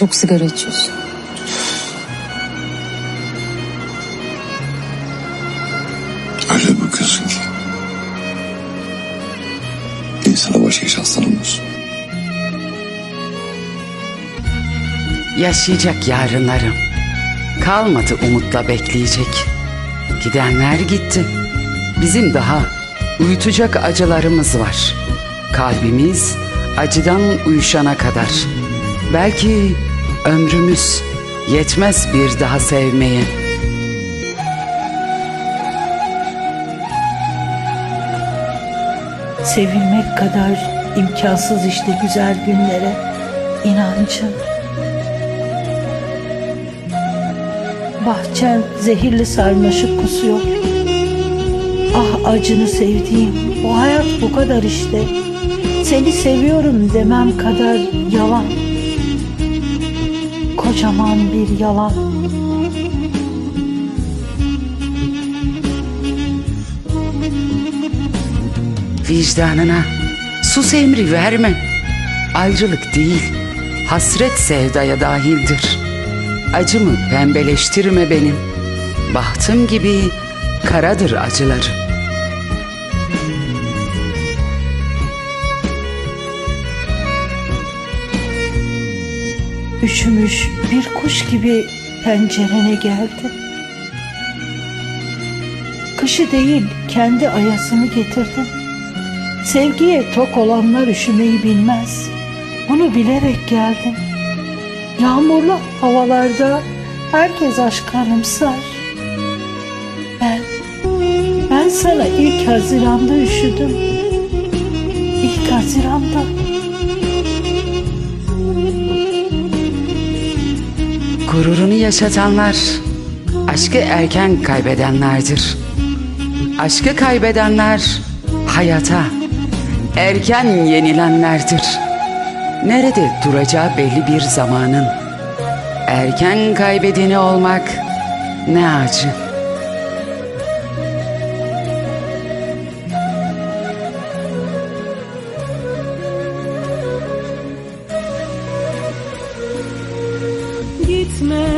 Çok sigara içiyorsun. Öyle bakıyorsun ki. İnsana başka hiç hastalanmıyorsun. Yaşayacak yarınlarım. Kalmadı umutla bekleyecek. Gidenler gitti. Bizim daha uyutacak acılarımız var. Kalbimiz acıdan uyuşana kadar. Belki ömrümüz yetmez bir daha sevmeye. Sevilmek kadar imkansız işte güzel günlere inancım. Bahçem zehirli sarmaşık kusuyor. Ah acını sevdiğim bu hayat bu kadar işte. Seni seviyorum demem kadar yalan. Kocaman bir yalan. Vicdanına sus emri verme. Ayrılık değil, hasret sevdaya dahildir. Acımı pembeleştirme benim. Bahtım gibi karadır acılarım. Üşümüş bir kuş gibi pencerene geldim. Kışı değil kendi ayasını getirdim. Sevgiye tok olanlar üşümeyi bilmez. Bunu bilerek geldim. Yağmurlu havalarda herkes aşk anımsar. Ben, ben sana ilk Haziran'da üşüdüm. İlk Haziran'da. Gururunu yaşatanlar aşkı erken kaybedenlerdir. Aşkı kaybedenler hayata erken yenilenlerdir. Nerede duracağı belli bir zamanın. Erken kaybedeni olmak ne acı. Christmas.